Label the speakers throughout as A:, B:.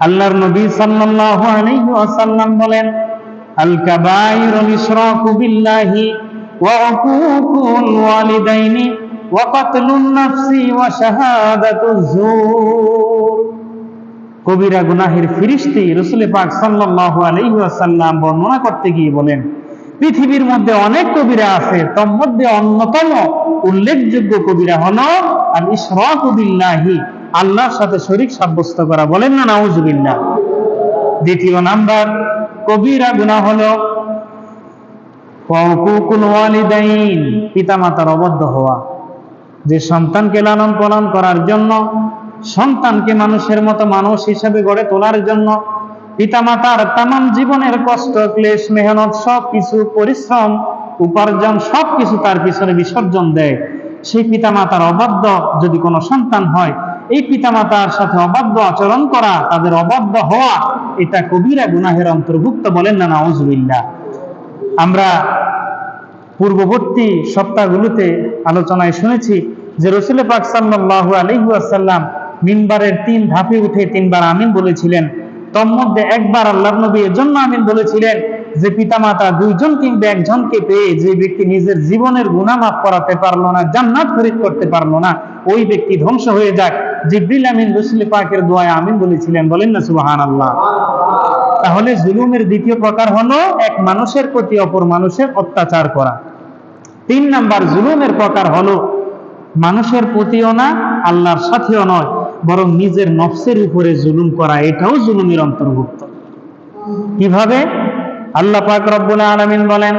A: আল্লাহর নবী সাল্লাল্লাহু আলাইহি ওয়াসাল্লাম বলেন, আল কাবাইরুল ইশরাকু বিল্লাহি ওয়া উকুকুল ওয়ালিদাইনি ওয়া কাতলুন নাফসি ওয়া শাহাদাতুজ জুর কবিরা, গুনাহের ফিরিস্তি রসুল পাক সাল্লাল্লাহু আলাইহি ওয়াসাল্লাম বর্ণনা করতে গিয়ে বলেন, পৃথিবীর মধ্যে অনেক কবিরা আছে তোর মধ্যে অন্যতম উল্লেখযোগ্য কবিরা হলো আল ইশরাকু বিল্লাহি আল্লাহর সাথে শরীক সাব্যস্ত করা। বলেন না, নাউজুবিল্লাহ। দ্বিতীয় নাম্বার, কবিরা ওয়াকুকুল ওয়ালিদাইন, পিতামাতার অবদ্ধ হওয়া। যে সন্তানকে লালন পালন করার জন্য, সন্তানকে মানুষের মতো মানুষ হিসেবে গড়ে তোলার জন্য, পিতামাতার তামাম জীবনের কষ্ট, ক্লেশ, মেহনত সব কিছু পরিশ্রম, উপার্জন সব কিছু তার পিছনে বিসর্জন দেয়। সেই পিতামাতার অবাধ্য যদি কোনো সন্তান হয় এই পিতামাতার সাথে অবাধ্য আচরণ করা, তাদের অবাধ্য হওয়া, এটা কবিরা গুনাহের অন্তর্ভুক্ত বলেন না, নাউজুবিল্লাহ। আমরা পূর্ববর্তী সপ্তাহগুলোতে আলোচনায় শুনেছি যে রসুল পাক সাল্লাল্লাহু আলাইহি ওয়াসাল্লাম মিম্বারের তিন ধাপে উঠে তিনবার আমিন বলেছিলেন। তোর মধ্যে একবার আল্লাহর নবী এর জন্য আমিন বলেছিলেন যে পিতামাতা দুইজন কিংবা একজনকে পেয়ে যে ব্যক্তি নিজের জীবনের গুনাহ মাফ করাতে পারল না, জান্নাত খরিদ করতে পারল না, ওই ব্যক্তি ধ্বংস হয়ে যাক। জিব্রিল আমিন পাকের দোয়ায় আমিন বলেছিলেন, বলেন না, সুবহানাল্লাহ। তাহলে জুলুমের দ্বিতীয় প্রকার হলো এক মানুষের প্রতি অপর মানুষের অত্যাচার করা। তিন নাম্বার জুলুমের প্রকার হলো মানুষের প্রতিও না, আল্লাহর সাথেও নয়, বরং নিজের নফসের উপরে জুলুম করা, এটাও জুলুমের অন্তর্ভুক্ত। কীভাবে? আল্লাহ পাক রব্বুল আলামিন বলেন,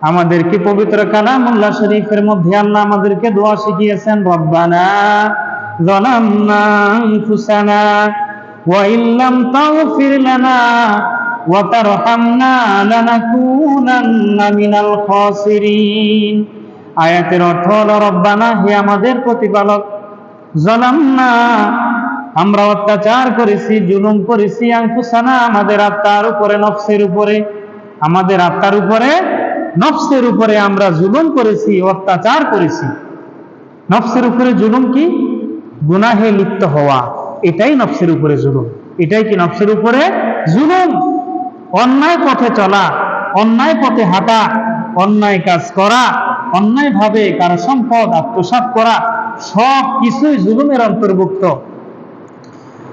A: আমাদেরকে পবিত্র কালামুল্লাহ শরীফের মধ্যে আল্লাহ আমাদেরকে দোয়া শিখিয়েছেন, রব্বানা ظلمنا أنفسنا وإن لم تغفر لنا وترحمنا لنكونن من الخاسرين আয়াতের অর্থ হলো রব্বানা হে আমাদের প্রতিপালক জলামনা আমরা অত্যাচার করেছি জুলুম করেছি আংকুসানা আমাদের আত্মার উপরে নফসের উপরে আমাদের আত্মার উপরে নফসের উপরে আমরা জুলুম করেছি অত্যাচার করেছি নফসের উপরে জুলুম কি গুনাহে লিপ্ত হওয়া, এটাই নফসের উপরে জুলুম। এটাই কি নফসের উপরে? জুলুম। অন্যায় পথে চলা, অন্যায় পথে হাঁটা, অন্যায় কাজ করা, অন্যায় ভাবে কারও সম্পদ, আত্মসাৎ করা, সব কিছুই জুলুমের অন্তর্ভুক্ত।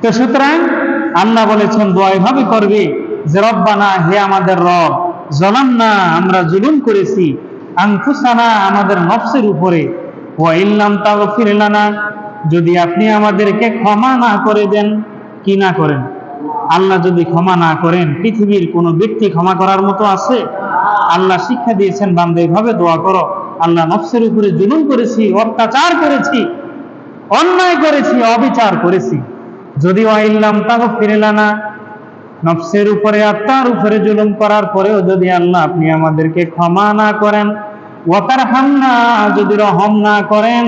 A: তো সুতরাং আল্লাহ বলেছেন, দোয়া এভাবে করবে যে, রব্বানা, হে আমাদের রব জলাম না আমরা জুলুম করেছি। আংফুসানা আমাদের নফসের উপরে। ও ইল্লাম তাগফির লানা যদি আপনি আমাদেরকে ক্ষমা না করে দেন, কি না করেন? আল্লাহ যদি ক্ষমা না করেন, পৃথিবীর কোনো ব্যক্তি ক্ষমা করার মতো আছে? আল্লাহ শিক্ষা দিয়েছেন, বান্দে, এভাবে দোয়া করো। আল্লাহ নফসের উপরে জুলুম করেছি, অত্যাচার করেছি, অন্যায় করেছি, অবিচার করেছি। যদি আইল্লাম তাকে ফিরেলানা, নফসের উপরে আত্মার উপরে জুলুম করার পরেও যদি আল্লাহ আপনি আমাদেরকে ক্ষমা না করেন ওয়াকার হামনা যদি রহম না করেন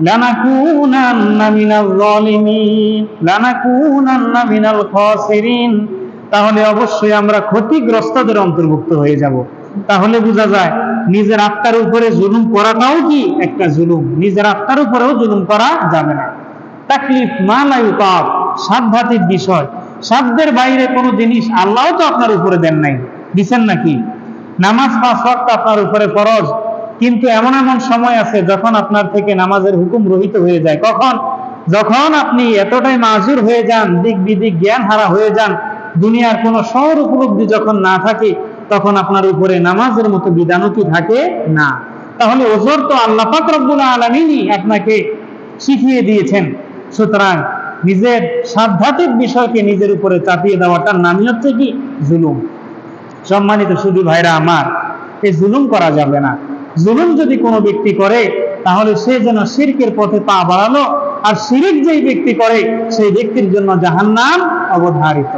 A: লানাকুনান্না মিনাল জালিমিন লানাকুনান্না মিনাল খাসিরিন। তাহলে অবশ্যই আমরা ক্ষতিগ্রস্তদের অন্তর্ভুক্ত হয়ে যাব। তাহলে বোঝা যায়, নিজের আত্মার উপরে জুলুম করাটাও কি একটা জুলুম? নিজের আত্মার উপরেও জুলুম করা যাবে না। তাকলিফ মা লা ইউতাব সাধ্যাতিক বিষয়। সাধ্যের বাইরে কোনো জিনিস আল্লাহ তো আপনার উপরে দেন নাই। দিছেন নাকি? নামাজ পাঁচ আপনার উপরে ফরজ। কিন্তু এমন এমন সময় আছে যখন আপনার থেকে নামাজের হুকুম রহিত হয়ে যায়। কখন? যখন আপনি এতটাই মাজুর হয়ে যান, দিক বিদিক জ্ঞান হারা হয়ে যান, দুনিয়ার কোনো শহর উপলব্ধি যখন না থাকে, তখন আপনার উপরে নামাজের মতো বিধানও থাকে না। তাহলে ওজোর তো আল্লাহ পাক রব্বুল আলমিনই আপনাকে শিখিয়ে দিয়েছেন। সুতরাং নিজের সাধ্যাত্মিক বিষয়কে নিজের উপরে চাপিয়ে দেওয়াটার নামই হচ্ছে কি? জুলুম। সম্মানিত শুধু ভাইরা আমার, এই জুলুম করা যাবে না। জুলুম যদি কোনো ব্যক্তি করে, তাহলে সে যেন শিরকের পথে পা বাড়ালো, আর শিরিক যেই ব্যক্তি করে, সেই ব্যক্তির জন্য জাহান্নাম অবধারিত।